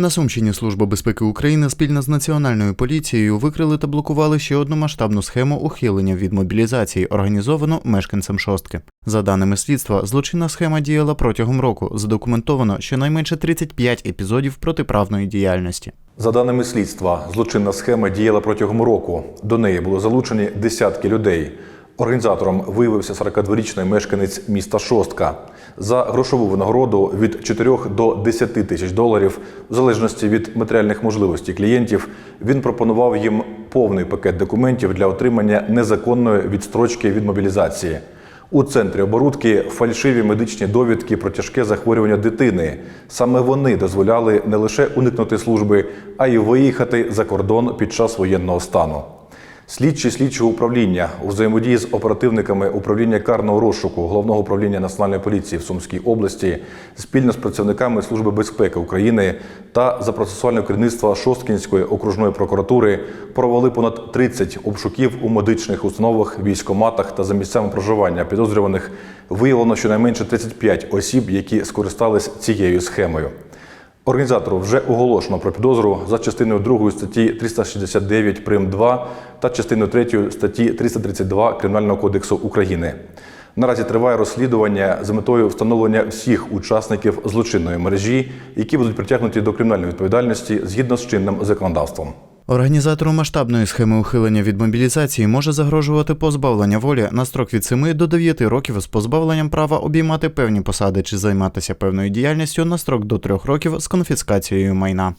На Сумщині Служба безпеки України спільно з національною поліцією викрили та блокували ще одну масштабну схему ухилення від мобілізації, організовану мешканцем шостки. За даними слідства, злочинна схема діяла протягом року. Задокументовано щонайменше 35 епізодів протиправної діяльності. За даними слідства, злочинна схема діяла протягом року. До неї було залучені десятки людей. Організатором виявився 42-річний мешканець міста Шостка. За грошову винагороду від 4 до 10 тисяч доларів, в залежності від матеріальних можливостей клієнтів, він пропонував їм повний пакет документів для отримання незаконної відстрочки від мобілізації. У центрі оборудки фальшиві медичні довідки про тяжке захворювання дитини. Саме вони дозволяли не лише уникнути служби, а й виїхати за кордон під час воєнного стану. Слідчі слідчого управління у взаємодії з оперативниками управління карного розшуку головного управління національної поліції в Сумській області спільно з працівниками Служби безпеки України та за процесуальне керівництво Шосткінської окружної прокуратури провели понад 30 обшуків у медичних установах, військоматах та за місцями проживання підозрюваних. Виявлено щонайменше 35 осіб, які скористались цією схемою. Організатору вже оголошено про підозру за частиною 2 статті 369 прим 2 та частиною 3 статті 332 Кримінального кодексу України. Наразі триває розслідування з метою встановлення всіх учасників злочинної мережі, які будуть притягнуті до кримінальної відповідальності згідно з чинним законодавством. Організатору масштабної схеми ухилення від мобілізації може загрожувати позбавлення волі на строк від 7 до 9 років з позбавленням права обіймати певні посади чи займатися певною діяльністю на строк до 3 років з конфіскацією майна.